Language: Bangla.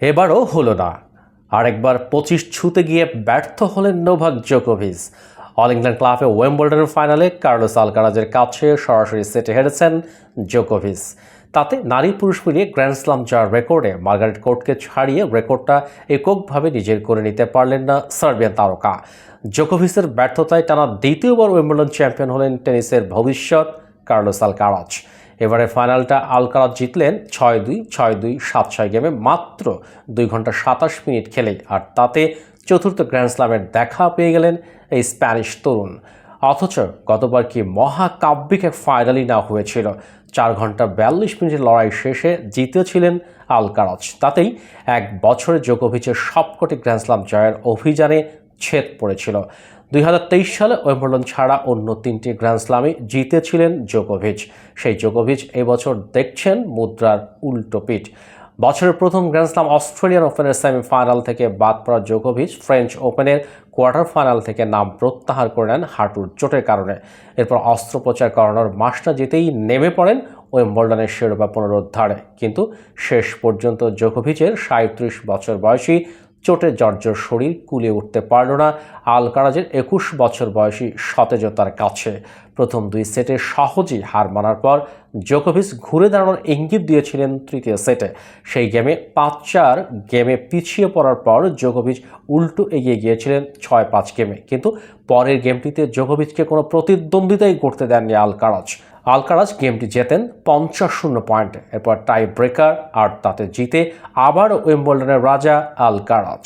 এবারও হলো না। আরেকবার পঁচিশ ছুতে গিয়ে ব্যর্থ হলেন নোভাক জোকোভিচ। অল ইংল্যান্ড ক্লাবে ওয়েম্বলডনের ফাইনালে কার্লোস আলকারাজের কাছে সরাসরি সেটে হেরেছেন জোকোভিচ। তাতে নারী পুরুষ মিলিয়ে গ্র্যান্ড স্লাম যাওয়ার রেকর্ডে মার্গারেট কোর্টকে ছাড়িয়ে রেকর্ডটা এককভাবে নিজের করে নিতে পারলেন না সার্বিয়ান তারকা। জোকোভিসের ব্যর্থতায় টানা দ্বিতীয়বার ওয়েম্বলডন চ্যাম্পিয়ন হলেন টেনিসের ভবিষ্যৎ কার্লোস আলকারাজ। এবারে ফাইনালটা আলকারাজ জিতলেন ছয় দুই ছয় দুই, সাত ছয় গেমে মাত্র দুই ঘণ্টা সাতাশ মিনিট খেলেই আর তাতে চতুর্থ গ্র্যান্ড স্লামের দেখা পেয়ে গেলেন এই স্প্যানিশ তরুণ। অথচ গতবার কি মহাকাব্যিক এক ফাইনালই না হয়েছিল, চার ঘণ্টা বিয়াল্লিশ মিনিটের লড়াই শেষে জিতেছিলেন আলকারাজ তাতেই এক বছরে জোকোভিচের সবকটি গ্র্যান্ড স্লাম জয়ের অভিযানে ছেদ পড়েছিল। দুই হাজার তেইশ সালে ওয়েম্বলডন ছাড়া অন্য তিনটি গ্র্যান্ড স্লামে জিতেছিলেন জোকোভিচ। সেই জোকোভিচ এবছর দেখছেন মুদ্রার উল্টো পিঠ। বছরের প্রথম গ্র্যান্ড স্লাম অস্ট্রেলিয়ান ওপেনের সেমিফাইনাল থেকে বাদ পড়া জোকোভিচ ফ্রেঞ্চ ওপেনের কোয়ার্টার ফাইনাল থেকে নাম প্রত্যাহার করে নেন হাঁটুর চোটের কারণে। এরপর অস্ত্রোপচার করানোর মাসটা যেতেই নেমে পড়েন ওয়েম্বলডনের শিরোপা পুনরুদ্ধারে। কিন্তু শেষ পর্যন্ত জোকোভিচের সাঁত্রিশ বছর বয়সী চোটে জর্জর শরীর কুলিয়ে উঠতে পারল না। আলকারাজের একুশ বছর বয়সী সতেজতার কাছে প্রথম দুই সেটে সহজেই হার মানার পর জোকোভিচ ঘুরে দাঁড়ানোর ইঙ্গিত দিয়েছিলেন তৃতীয় সেটে। সেই গেমে পাঁচ চার গেমে পিছিয়ে পড়ার পর জোকোভিচ উল্টো এগিয়ে গিয়েছিলেন ছয় পাঁচ গেমে। কিন্তু পরের গেমটিতে জোকোভিচকে কোনো প্রতিদ্বন্দ্বিতাই করতে দেননি আলকারাজ। আলকারাজ গেমটি জেতেন পঞ্চাশ শূন্য পয়েন্টে। এরপর টাই ব্রেকার আর তাতে জিতে আবার ওয়েম্বলডনের রাজা আলকারাজ।